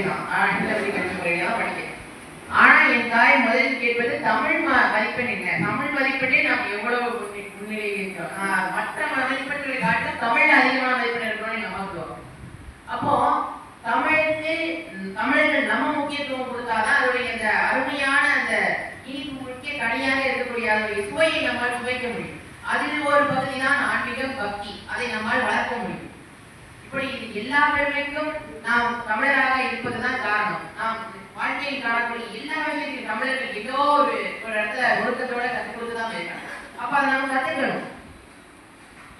கல்வி ஆங்கில வழி கல்வி முறையில தான் படிக்கிறேன் ஆனா என் தாய் முதலில் கேட்பது தமிழ் ம- மதிப்பெண் என்ன? தமிழ் மதிப்பெண்ணே நாம் எவ்வளவு முன்னிலையில் இருக்கிறோம் ஆஹ் மற்ற மதிப்பெண்களை காட்டிலும் தமிழ் அதிகமான மதிப்பெண் இருக்கணும்னு நமக்கு அப்போ தமிழுக்கு தமிழர்கள் நம்ம முக்கியத்துவம் கொடுத்தாதான் அதோடைய அந்த அருமையான அந்த இனிப்பு முக்கிய கனியாக இருக்கக்கூடிய அதோடைய சுவையை நம்மால் சுவைக்க முடியும். அதில் ஒரு பகுதி தான் ஆன்மீகம் பக்தி. அதை நம்மால் வளர்க்க முடியும். இப்படி எல்லா பெருமைக்கும் நாம் தமிழராக இருப்பதுதான் காரணம். நாம் வாழ்க்கையில் காணக்கூடிய எல்லா விஷயத்தையும் தமிழர்கள் ஏதோ ஒரு ஒரு இடத்துல ஒழுக்கத்தோட கற்றுக் கொடுத்துதான் இருக்காங்க அப்ப அதை நாம் கத்துக்கணும்.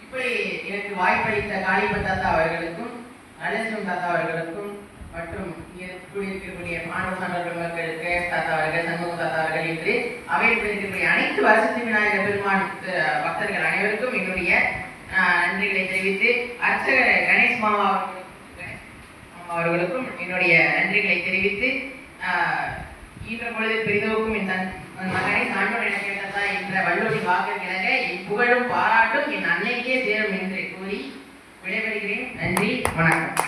இப்படி எனக்கு வாய்ப்பளித்த காளிபன் தாத்தா அவர்களுக்கும் நடேசன் தாத்தா அவர்களுக்கும் மற்றும் இருக்கக்கூடிய கூடியிருக்கக்கூடிய மாணவ தாத்தா அவர்கள் சண்முகம் தாத்தா அவர்கள் என்று அவையில் இருக்கக்கூடிய அனைத்து வசதி விநாயகர் பெருமான் பக்தர்கள் அனைவருக்கும் என்னுடைய நன்றிகளை தெரிவித்து அர்ச்சகர் கணேஷ் மாமா அவர்களுக்கும் அவர்களுக்கும் என்னுடைய நன்றிகளை தெரிவித்து ஆஹ், ஈன்ற பொழுது பெரிதோக்கும் என் தன் மகனை சான்றோர் என என்ற வள்ளுவரி வாக்கிற்கிணங்க என் புகழும் பாராட்டும் என் அன்னைக்கே சேரும் என்று கூறி விடைபெறுகிறேன். நன்றி வணக்கம்.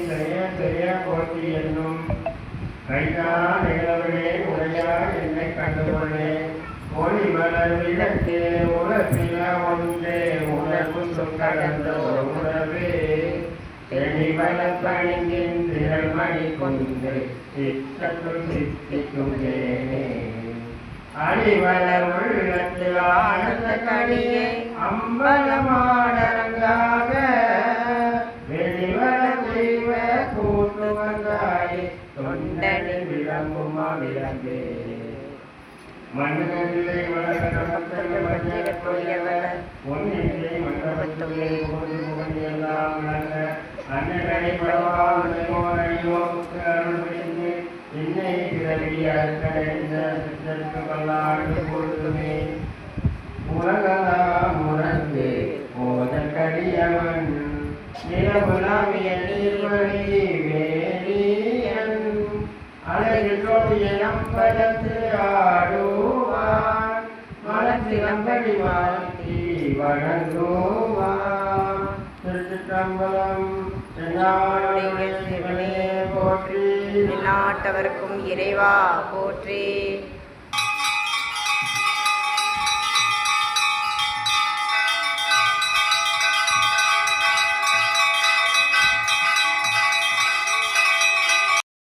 கைதான் நிலவரே உரையா என்னை கண்டுகொள்ளே ஒளி மலர் விளக்கு உலகில ஒன்றே உணர்வும் கடந்த ஒரு உறவே. தெளிவள பணியின் திரள் மணி கொண்டு. சித்தத்துள் சித்திக்கும் தேனே அடிவளர் உள்ளத்து ஆனந்த கடியே அம்பலமா தொண்டனி விளம்புமா விளம்பே மண்ணிலே வளர மண்டபத்துள்ளே போது முகஞ்செல்லாம் நல்ல அன்னடனை பரவாயில்லையோ அருள் புரிந்து என்னை பிறவியார் சித்தற்கு பல்லாண்டு பொழுதுமே. உலகலாம் உணர்ந்து ஓதற்கடியவன் நிலவுலாவிய நீர்வழி வேலியன் அழகில் கோவியம் ஆடுவான். மலத்திலம்படி வாழ்த்தி வணங்குவான். திருச்சிற்றம்பலம் தென்னாடுடைய சிவனே போற்றி. நாட்டவர்க்கும் இறைவா போற்றி.